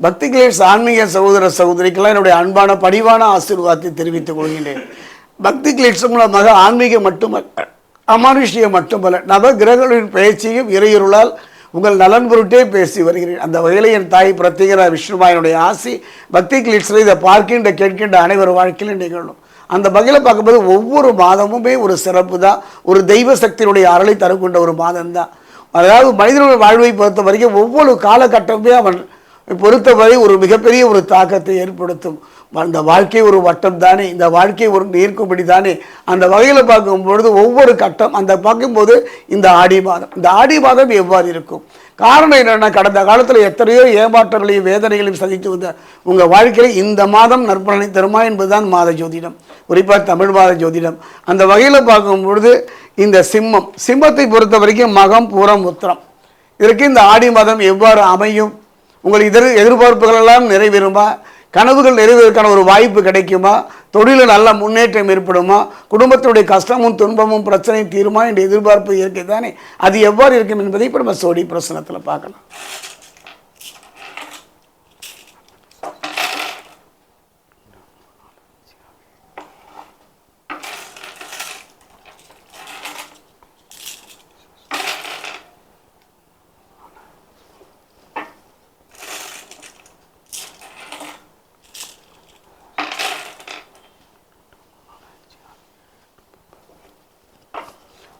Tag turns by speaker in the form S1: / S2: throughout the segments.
S1: பக்தி கிளேஸ் ஆன்மீக சகோதர சகோதரிக்கெல்லாம் என்னுடைய அன்பான பணிவான ஆசீர்வாதத்தை தெரிவித்துக் கொள்கின்றேன். பக்தி கிளேட்ஸ் மூலமாக ஆன்மீகம் மட்டுமல்ல அமானுஷ்யம் மட்டுமல்ல நவ கிரகங்களின் பயிற்சியும் இறையுருளால் உங்கள் நலன் பொருட்டே பேசி வருகிறேன். அந்த வகையில் என் தாய் பிரத்யேகரா விஷ்ணுமாயனுடைய ஆசி பக்தி கிளீட்ஸில் இதை பார்க்கின்ற கேட்கின்ற அனைவர் வாழ்க்கையிலும் நிகழும். அந்த வகையில் பார்க்கும்போது ஒவ்வொரு மாதமுமே ஒரு சிறப்பு தான் ஒரு தெய்வ சக்தியினுடைய அருளை தரக்கொண்ட ஒரு மாதம் தான் அதாவது மனிதனுடைய வாழ்வை பொறுத்த வரைக்கும் ஒவ்வொரு காலகட்டமே அவன் பொறுத்தவரை ஒரு மிகப்பெரிய ஒரு தாக்கத்தை ஏற்படுத்தும். அந்த வாழ்க்கை ஒரு வட்டம் தானே. இந்த வாழ்க்கை ஒரு நீர்க்கும்படி தானே. அந்த வகையில் பார்க்கும்பொழுது ஒவ்வொரு கட்டம் அந்த பார்க்கும்போது இந்த ஆடி மாதம். இந்த ஆடி மாதம் எவ்வாறு இருக்கும்? காரணம் என்னென்னா கடந்த காலத்தில் எத்தனையோ ஏமாற்றங்களையும் வேதனைகளையும் சந்தித்து வந்த உங்கள் வாழ்க்கையில் இந்த மாதம் நற்பலனை தருமா என்பதுதான் மாத ஜோதிடம். குறிப்பாக தமிழ் மாத ஜோதிடம். அந்த வகையில் பார்க்கும் பொழுது இந்த சிம்மம் சிம்மத்தை பொறுத்த வரைக்கும் மகம் பூரம் உத்திரம். இதற்கு இந்த ஆடி மாதம் எவ்வாறு அமையும்? உங்கள் எதிர் எதிர்பார்ப்புகள் எல்லாம் நிறைவேறுமா? கனவுகள் நிறைவேறதுக்கான ஒரு வாய்ப்பு கிடைக்குமா? தொழிலில் நல்ல முன்னேற்றம் ஏற்படுமா? குடும்பத்தினுடைய கஷ்டமும் துன்பமும் பிரச்சனையும் தீருமா? என்ற எதிர்பார்ப்பு இயற்கை தானே. அது எவ்வாறு இருக்கும் என்பதை இப்போ நம்ம சோடி பிரசனத்தில் பார்க்கலாம்.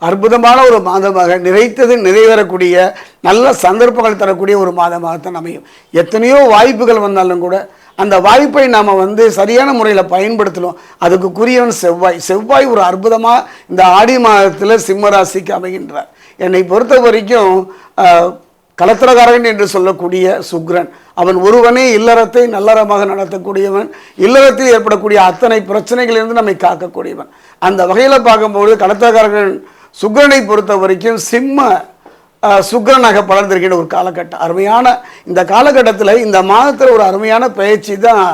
S1: அற்புதமான ஒரு மாதமாக நிறைத்தது நிறைவேறக்கூடிய நல்ல சந்தர்ப்பங்கள் தரக்கூடிய ஒரு மாதமாகத்தான் அமையும். எத்தனையோ வாய்ப்புகள் வந்தாலும் கூட அந்த வாய்ப்பை நாம் வந்து சரியான முறையில் பயன்படுத்தணும். அதுக்கு குறியவன் செவ்வாய். செவ்வாய் ஒரு அற்புதமாக இந்த ஆடி மாதத்தில் சிம்மராசிக்கு அமைகின்றார். என்னை பொறுத்த வரைக்கும் கலத்திரகாரன் என்று சொல்லக்கூடிய சுக்ரன். அவன் ஒருவனே இல்லறத்தை நல்லறமாக நடத்தக்கூடியவன். இல்லறத்தில் ஏற்படக்கூடிய அத்தனை பிரச்சனைகளிலிருந்து நம்மை காக்கக்கூடியவன். அந்த வகையில் பார்க்கும்போது கலத்திரகாரகன் சுக்கரனை பொறுத்த வரைக்கும் சிம்ம சுக்கரனாக சுக்கிரனாக பலர்ந்திருக்கின்ற ஒரு காலகட்டம். அருமையான இந்த காலகட்டத்தில் இந்த மாதத்தில் ஒரு அருமையான பயிற்சி தான்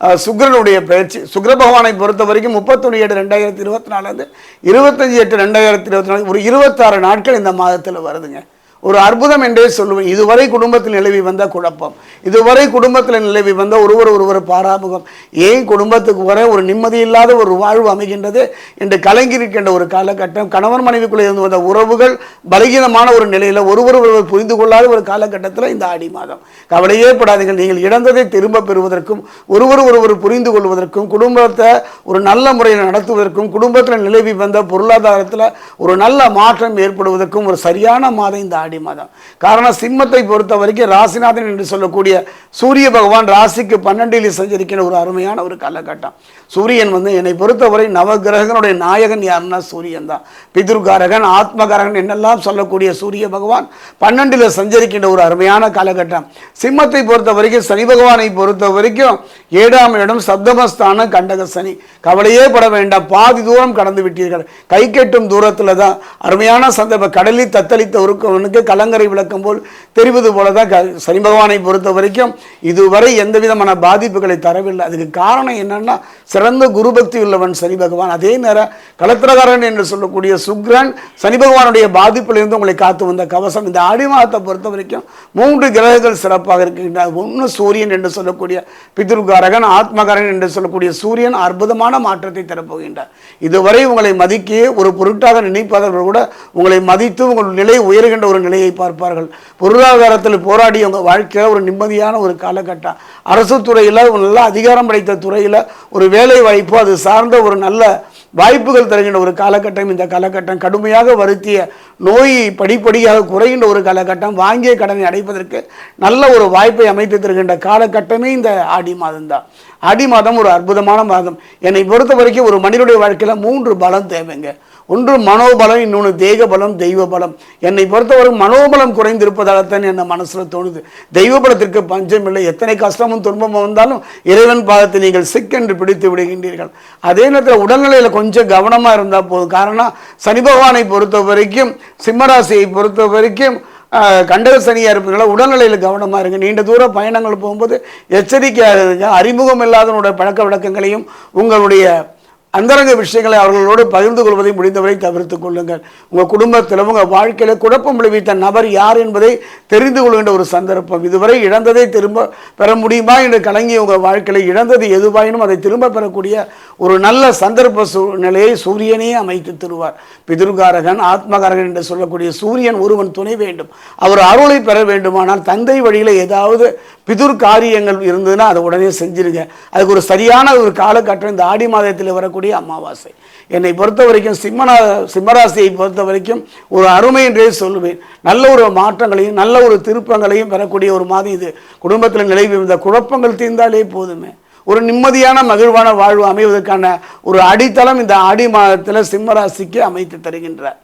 S1: சுக்கரனுடைய சுக்கிரனுடைய பயிற்சி. சுக்கர பகவானை பொறுத்த வரைக்கும் முப்பத்தொன்று எட்டு ரெண்டாயிரத்தி இருபத்தி நாலுலேருந்து இருபத்தஞ்சி எட்டு ரெண்டாயிரத்தி இருபத்தி நாலு ஒரு இருபத்தாறு நாட்கள் இந்த மாதத்தில் வருதுங்க. ஒரு அற்புதம் என்றே சொல்லுவேன். இதுவரை குடும்பத்தில் நிலவி வந்த குழப்பம். இதுவரை குடும்பத்தில் நிலவி வந்த ஒருவர் ஒருவர் பாராமுகம். ஏன் குடும்பத்துக்கு வர ஒரு நிம்மதி இல்லாத ஒரு வாழ்வு அமைகின்றது என்று கலங்கியிருக்கின்ற ஒரு காலகட்டம் கணவன் மனைவிக்குள்ளே இருந்து வந்த உறவுகள் பலகீனமான ஒரு நிலையில் ஒருவர் ஒருவர் புரிந்து கொள்ளாத ஒரு காலகட்டத்தில் இந்த ஆடி மாதம். கவலையே படாதீங்கள் நீங்கள் இழந்ததை திரும்ப பெறுவதற்கும் ஒருவர் ஒருவர் புரிந்து கொள்வதற்கும் குடும்பத்தை ஒரு நல்ல முறையில் நடத்துவதற்கும் குடும்பத்தில் நிலவி வந்த பொருளாதாரத்தில் ஒரு நல்ல மாற்றம் ஏற்படுவதற்கும் ஒரு சரியான மாதம் இந்த ஆடி மாதம். காரணம் சிம்மத்தை பொறுத்த வரைக்கும் ராசிநாதன் என்று சொல்லக்கூடிய சூரிய பகவான் ராசிக்கு பன்னெண்டில் சஞ்சரிக்கிற ஒரு அருமையான ஒரு காலகட்டம். சூரியன் வந்து என்னை பொறுத்தவரை நவகிரகனுடைய நாயகன் யாருன்னா சூரியன் தான். பிதுர்காரகன் ஆத்மகாரகன் என்னெல்லாம் சொல்லக்கூடிய சூரிய பகவான் பன்னெண்டில் சஞ்சரிக்கின்ற ஒரு அருமையான காலகட்டம். சிம்மத்தை பொறுத்த வரைக்கும் சனி பகவானை பொறுத்த வரைக்கும் ஏழாம் இடம் சப்தமஸ்தானம் கண்டக சனி. கவலையே பட வேண்டாம் பாதி தூரம் கடந்து விட்டீர்கள். கை கெட்டும் தூரத்தில் தான் அருமையான சந்தர்ப்பம். கடலில் தத்தளித்த ஒருக்கவனுக்கு கலங்கரை விளக்கம் போல் தெரிவது போல தான் சனி பகவானை பொறுத்த வரைக்கும் இதுவரை எந்த விதமான பாதிப்புகளை தரவில்லை. அதுக்கு காரணம் என்னன்னா சிறந்த குரு பக்தி உள்ளவன் சனி பகவான். அதே நேரம் கலத்திரகாரன் என்று சொல்லக்கூடிய சுக்ரன் சனி பகவானுடைய பாதிப்பிலிருந்து உங்களை காத்து வந்த கவசம். இந்த ஆடி மாதத்தை பொறுத்த வரைக்கும் மூன்று கிரகங்கள் சிறப்பாக இருக்கின்றன ஒன்று சூரியன் என்று சொல்லக்கூடிய பித்ருகாரகன் ஆத்மகாரகன் என்று சொல்லக்கூடிய சூரியன் அற்புதமான மாற்றத்தை தரப்போகின்றார். இதுவரை உங்களை மதிக்க ஒரு பொருட்டாக நினைப்பவர்கள் கூட உங்களை மதித்து உங்கள் நிலை உயர்கின்ற ஒரு நிலையை பார்ப்பார்கள். பொருளாதாரத்தில் போராடி வாழ்க்கையில் ஒரு நிம்மதியான ஒரு காலகட்டம். அரசு துறையில் ஒரு நல்ல அதிகாரம் படைத்த துறையில் ஒரு வேலை வாய்ப்பு அது சார்ந்த ஒரு நல்ல வாய்ப்புகள் தருகின்ற ஒரு காலகட்டம். இந்த காலகட்டம் கடுமையாக வருத்திய நோய் படிப்படியாக குறைகின்ற ஒரு காலகட்டம். வாங்கிய கடனை அடைப்பதற்கு நல்ல ஒரு வாய்ப்பை அமைத்து தருகின்ற காலகட்டமே இந்த ஆடி மாதம் தான் ஆடி மாதம் ஒரு அற்புதமான மாதம். என்னை பொறுத்த வரைக்கும் ஒரு மனிதனுடைய வாழ்க்கையில் மூன்று பலம் தேவைங்க. ஒன்று மனோபலம் இன்னொன்று தேக பலம் தெய்வ பலம் என்னை பொறுத்தவரை மனோபலம் குறைந்திருப்பதாகத்தான் என்ன மனசில் தோணுது. தெய்வ பலத்திற்கு பஞ்சம் இல்லை. எத்தனை கஷ்டமும் துன்பமும் வந்தாலும் இறைவன் பாதத்தை நீங்கள் சிக்கென்று பிடித்து விடுகின்றீர்கள். அதே நேரத்தில் உடல்நிலையில் கொஞ்சம் கவனமாக இருந்தால் போதும். காரணம் சனி பகவானை பொறுத்த வரைக்கும் சிம்மராசியை பொறுத்த வரைக்கும் கண்டக சனியாக இருப்பதுனால உடல்நிலையில் கவனமாக இருங்க. நீண்ட தூர பயணங்கள் போகும்போது எச்சரிக்கையாக இருங்க. அறிமுகம் இல்லாதவனுடைய பழக்க வழக்கங்களையும் உங்களுடைய அந்தரங்க விஷயங்களை அவர்களோடு பகிர்ந்து கொள்வதை முடிந்தவரை தவிர்த்துக் கொள்ளுங்கள். உங்கள் குடும்பத்தில் உங்கள் வாழ்க்கையில் குழப்பம் விளைவித்த நபர் யார் என்பதை தெரிந்து கொள்கின்ற ஒரு சந்தர்ப்பம். இதுவரை இழந்ததை திரும்ப பெற முடியுமா என்று கலங்கிய உங்கள் வாழ்க்கையில் இழந்தது எதுவாயினும் அதை திரும்ப பெறக்கூடிய ஒரு நல்ல சந்தர்ப்ப சூழ்நிலையை சூரியனே அமைத்து தருவார். பிதுர்காரகன் ஆத்மகாரகன் என்று சொல்லக்கூடிய சூரியன் ஒருவன் துணை வேண்டும். அவர் அருளை பெற வேண்டுமானால் தந்தை வழியில் ஏதாவது பிதுர் காரியங்கள் இருந்ததுன்னா அதை உடனே செஞ்சிருங்க. அதுக்கு ஒரு சரியான ஒரு காலகட்டம். இந்த ஆடி மாதத்தில் வரக்கூடிய அமாவாசை. என்னை பொறுத்த வரைக்கும் சிம்மனா சிம்மராசியை பொறுத்த வரைக்கும் ஒரு அருமை என்றே சொல்லுவேன். நல்ல ஒரு மாற்றங்களையும் நல்ல ஒரு திருப்பங்களையும் பெறக்கூடிய ஒரு மாதிரி இது. குடும்பத்தில் நிலவி இந்த குழப்பங்கள் தீர்ந்தாலே போதுமே. ஒரு நிம்மதியான மகிழ்வான வாழ்வு அமைவதற்கான ஒரு அடித்தளம் இந்த ஆடி மாதத்தில் சிம்மராசிக்கு அமைத்து தருகின்றார்.